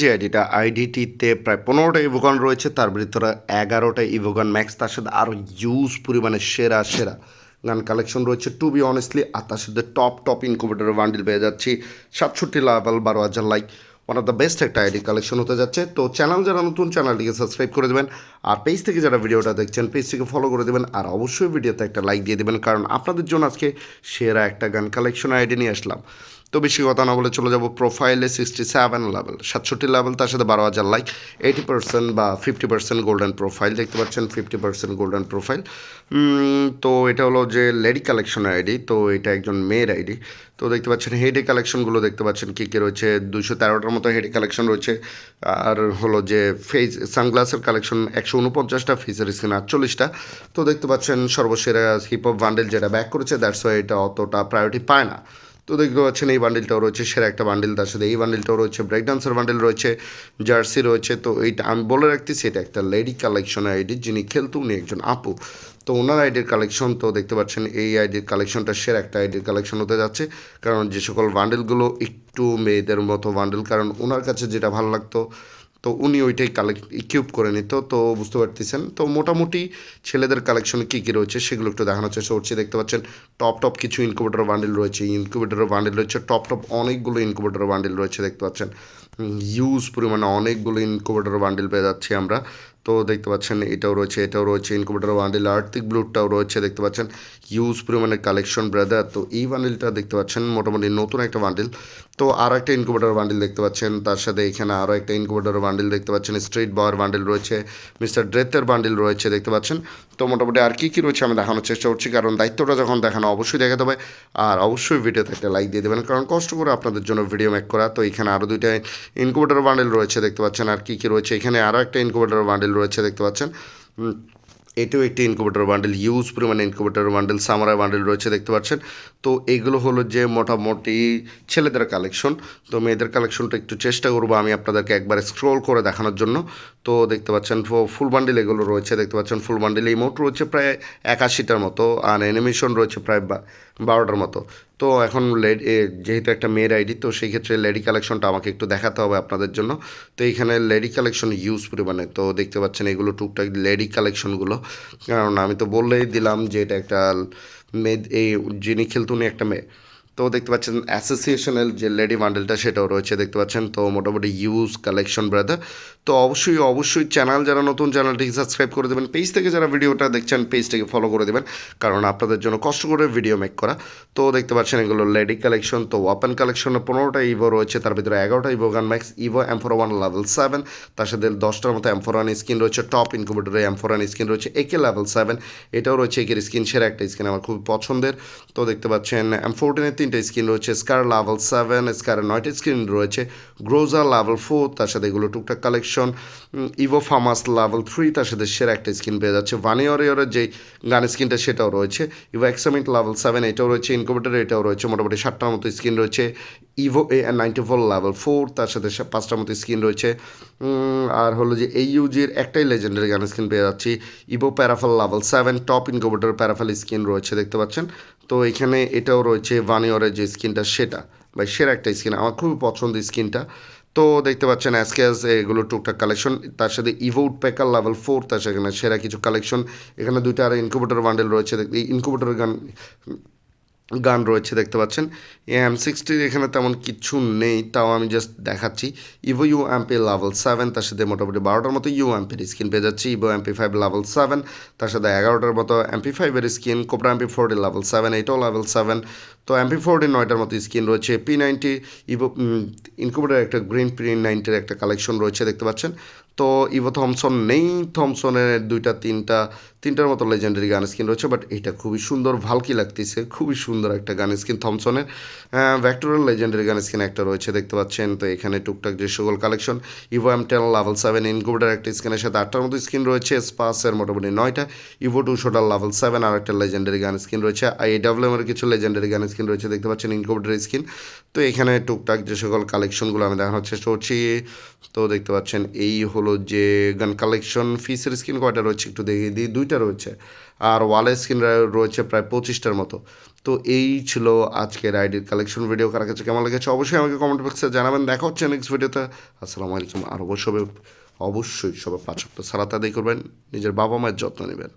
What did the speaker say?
যে আইডিটা, আইডিটিতে প্রায় পনেরোটা ইভোগান রয়েছে, তার ভিতরে এগারোটা ইভোগান ম্যাক্স, তার সাথে আরও ইউজ পরিমাণে সেরা সেরা গান কালেকশন রয়েছে। টু বি অনেস্টলি আর তার সাথে টপ টপ ইনকুবেটারের বান্ডিল পেয়ে যাচ্ছি সাতষট্টি লেভেল বারো হাজার like one of the best একটা আইডি কালেকশন হতে যাচ্ছে। তো চ্যানেল যারা নতুন চ্যানেলটিকে সাবস্ক্রাইব করে দেবেন। আর পেজ থেকে যারা ভিডিওটা দেখছেন পেজ থেকে ফলো করে দেবেন। আর অবশ্যই ভিডিওতে একটা লাইক দিয়ে দেবেন। কারণ আপনাদের জন্য আজকে সেরা একটা গান কালেকশন আইডি নিয়ে আসলাম। তো বেশি কথা না বলে চলে যাব প্রোফাইলে সিক্সটি সেভেন লেভেল সাতষট্টি লেভেল তার সাথে বারো হাজার লাইক এইটি পার্সেন্ট বা ফিফটি পার্সেন্ট গোল্ডেন প্রোফাইল দেখতে পাচ্ছেন ফিফটি পার্সেন্ট গোল্ডেন প্রোফাইল তো এটা হলো যে লেডি কালেকশনের আইডি তো এটা একজন মেয়ের আইডি তো দেখতে পাচ্ছেন হেডি কালেকশনগুলো দেখতে পাচ্ছেন কী কী রয়েছে দুশো তেরোটার মতো হেডি কালেকশন রয়েছে। আর হলো যে ফেস সানগ্লাসের কালেকশন একশো উনপঞ্চাশটা ফেসের স্ক্রিন আটচল্লিশটা। তো দেখতে পাচ্ছেন সর্বসেরা হিপ হপ বান্ডেল যেটা ব্যাক করেছে দ্যাটস ওয়াই এটা অতটা প্রায়োরিটি পায় না। তো দেখতে পাচ্ছেন এই বান্ডিলটাও রয়েছে, সেরা একটা বান্ডিল তার সাথে। এই বান্ডিলটাও রয়েছে ব্রেক ডান্সার বান্ডিল রয়েছে জার্সি রয়েছে, তো এইটা আমি বলে রাখতেছি, এটা একটা লেডি কালেকশনের আইডি যিনি খেলতো উনি একজন আপু। তো ওনার আইডির কালেকশন তো দেখতে পাচ্ছেন এই আইডির কালেকশনটা সেরা একটা আইডির কালেকশন হতে যাচ্ছে। কারণ যে সকল বান্ডেলগুলো একটু মেয়েদের মতো বান্ডেল কারণ ওনার কাছে যেটা ভালো লাগতো তো উনি ওইটাই কালেক্ট ইকিউব করে নিত। তো বুঝতে পারতেছেন? তো মোটামুটি ছেলেদের কালেকশনে কী কী রয়েছে সেগুলো একটু দেখানোর চেষ্টা করছি। দেখতে পাচ্ছেন টপ টপ কিছু ইনকুবেটর বান্ডেল রয়েছে। ইনকুবেটর বান্ডেল রয়েছে টপ টপ অনেকগুলো ইনকুবেটর বান্ডেল রয়েছে। দেখতে পাচ্ছেন হিউজ পরিমাণে অনেকগুলো ইনকুবেটর বান্ডেল পেয়ে যাচ্ছি আমরা। তো দেখতে পাচ্ছেন, এটাও রয়েছে এটাও রয়েছে ইনকুবেটর বান্ডিল আর্থিক ব্লুটাও রয়েছে, দেখতে পাচ্ছেন। ইউজ পরিমাণে কালেকশন ব্রাদার তো এই বান্ডেলটা দেখতে পাচ্ছেন, মোটামুটি নতুন একটা বান্ডিল তো আরও একটা ইনকুবেটর বান্ডিল দেখতে পাচ্ছেন, তার সাথে এখানে আরও একটা ইনকুবেটর বান্ডিল দেখতে পাচ্ছেন স্ট্রিট বয়ের বান্ডিল রয়েছে মিস্টার ড্রেথের বান্ডিল রয়েছে, দেখতে পাচ্ছেন। তো মোটামুটি আর কী কী রয়েছে আমি দেখানোর চেষ্টা করছি, কারণ দায়িত্বটা যখন দেখানো অবশ্যই দেখাতে হবে আর অবশ্যই ভিডিওতে একটা লাইক দিয়ে দেবেন, কারণ কষ্ট করে আপনাদের জন্য ভিডিও মেক করা। তো এখানে আরও দুইটা ইনকুবেটার বান্ডেল রয়েছে, দেখতে পাচ্ছেন, আর কী কী রয়েছে। এখানে আরও একটা ইনকুবেটার বান্ডেল রয়েছে, দেখতে পাচ্ছেন। এটাও একটি ইনকুবেটর বান্ডেল ইউজ পরিমাণে ইনকুবেটর বান্ডেল সামারা বান্ডেল রয়েছে, দেখতে পাচ্ছেন। তো এগুলো হলো যে মোটামুটি ছেলেদের কালেকশন তো মেয়েদের কালেকশনটা একটু চেষ্টা করব আমি আপনাদেরকে একবার স্ক্রোল করে দেখানোর জন্য। তো দেখতে পাচ্ছেন ফুল বান্ডেল এগুলো রয়েছে, দেখতে পাচ্ছেন ফুল বান্ডেল ইমোট রয়েছে প্রায় একাশিটার মতো, আর অ্যানিমেশন রয়েছে প্রায় বারোটার মতো। তো এখন লেডি যেহেতু একটা মেয়ের আইডি, তো সেই ক্ষেত্রে লেডি কালেকশনটা আমাকে একটু দেখাতে হবে আপনাদের জন্য। তো এইখানে লেডি কালেকশন ইউজ পরিমাণে, তো দেখতে পাচ্ছেন এগুলো টুকটাক লেডি কালেকশনগুলো। কারণ আমি তো বললেই দিলাম যে এটা একটা মেয়ে এই যিনি খেলতুনি একটা মেয়ে। তো দেখতে পাচ্ছেন অ্যাসোসিয়েশনাল যে লেডি বান্ডেলটা সেটাও রয়েছে, দেখতে পাচ্ছেন। তো মোটামুটি ইউজ কালেকশন, ব্রাদার। তো অবশ্যই অবশ্যই চ্যানেল যারা নতুন, চ্যানেলটিকে সাবস্ক্রাইব করে দেবেন। পেজ থেকে যারা ভিডিওটা দেখছেন, পেজটাকে ফলো করে দেবেন। কারণ আপনাদের জন্য কষ্ট করে ভিডিও মেক করা। তো দেখতে পাচ্ছেন এগুলো লেডি কালেকশন তো ওয়াপেন কালেকশনে পনেরোটা ইভো রয়েছে। তার ভিতরে এগারোটা evo gun max evo M four one level seven তার সাথে দশটার মতো এমফোর ওয়ান স্কিন রয়েছে। টপ ইনকুবেটরে এমফোর ওয়ান স্কিন রয়েছে। একে লেভেল সেভেন এটাও রয়েছে, একের স্কিন সেরা একটা স্কিন আমার খুব পছন্দের। তো দেখতে পাচ্ছেন এম ফোরটিনের তিনটা স্কিন রয়েছে স্কার লেভেল সেভেন স্কারের নয়টা স্ক্রিন রয়েছে গ্রোজার লেভেল ফোর তার সাথে এগুলো টুকটাক collection evo FAMAS level three তার সাথে সেরা একটা স্কিন পেয়ে যাচ্ছে। ভানিওরিয়রের যে গান স্কিনটা সেটাও রয়েছে। ইভো এক্সামিট লেভেল সেভেন এটাও রয়েছে ইনকুবেটার এটাও রয়েছে, মোটামুটি সাতটার মতো স্কিন রয়েছে। Evo A ninety four level four তার সাথে পাঁচটার মতো স্কিন রয়েছে। আর হলো যে এই ইউজির একটাই লেজেন্ডারি গান স্কিন পেয়ে যাচ্ছি। Evo Parafal level seven top incubator Parafal skin রয়েছে, দেখতে পাচ্ছেন? তো এখানে এটাও রয়েছে ভানিওরের যে স্কিনটা, সেটা। বা সেরা একটা স্কিন, আমার খুবই পছন্দ স্কিনটা। তো দেখতে পাচ্ছেন অ্যাসকেস এগুলো টুকটাক কালেকশন তার সাথে ইভোট প্যাকার লেভেল ফোর তার সেখানে সেরা কিছু কালেকশন এখানে দুইটা আর ইনকুবেটর বান্ডেল রয়েছে ইনকুবেটর গান গান রয়েছে, দেখতে পাচ্ছেন। এম সিক্সটির এখানে তেমন কিছু নেই, তাও আমি জাস্ট দেখাচ্ছি। Evo U MP level seven তার সাথে মোটামুটি বারোটার মতো ইউ এমপির স্কিন পেয়ে যাচ্ছি। Evo MP five level seven তার সাথে এগারোটার মতো এমপি ফাইভের skin cobra MP forty level seven এটাও লেভেল সেভেন তো এমপি ফোরটি নয়টার মতো স্কিন রয়েছে। পি নাইনটি ইভো ইনকুবেটার একটা গ্রিন পি নাইনটির একটা কালেকশন রয়েছে, দেখতে পাচ্ছেন। তো ইভো থমসন নেই। থমসনের দুইটা, তিনটা, তিনটার মতো লেজেন্ডারি গান স্কিন রয়েছে বাট এটা খুবই সুন্দর, ভালকি লাগতেছে, খুবই সুন্দর একটা গান স্কিন থমসনের ভ্যাক্টোরিয়াল লেজেন্ডারি গান স্কিন একটা রয়েছে, দেখতে পাচ্ছেন, তো এখানে টুকটাক যে সকল collection evo M ten level seven incubator একটা স্কিনের সাথে আটটার মতো স্কিন রয়েছে স্পাসের মোটামুটি নয়টা ইভো টুশোটার লেভেল সেভেন আর একটা লেজেন্ডারি গান স্কিন রয়েছে আই ডাব্লিউ এর কিছু লেজেন্ডারি গান স্কিন রয়েছে, দেখতে পাচ্ছেন ইনকুবেটার স্কিন তো এখানে টুকটাক যে সকল কালেকশনগুলো আমি দেখানোর চেষ্টা করছি, তো দেখতে পাচ্ছেন, এই হল যে গান কালেকশন ফিসের স্ক্রিন কয়টা রয়েছে একটু দেখিয়ে দিই। দুইটা রয়েছে। আর ওয়ালের স্ক্রিন রয়েছে প্রায় পঁচিশটার মতো। তো এই ছিল আজকের আইডির কালেকশন ভিডিও কার কাছে কেমন লেগেছে অবশ্যই আমাকে কমেন্ট বক্সে জানাবেন। দেখা হচ্ছে নেক্সট ভিডিওতে আসসালামু আলাইকুম। আর অবশ্যই অবশ্যই সবাই পাঁচ সপ্তাহ সারা আদায় করবেন। নিজের বাবা মায়ের যত্ন নেবেন।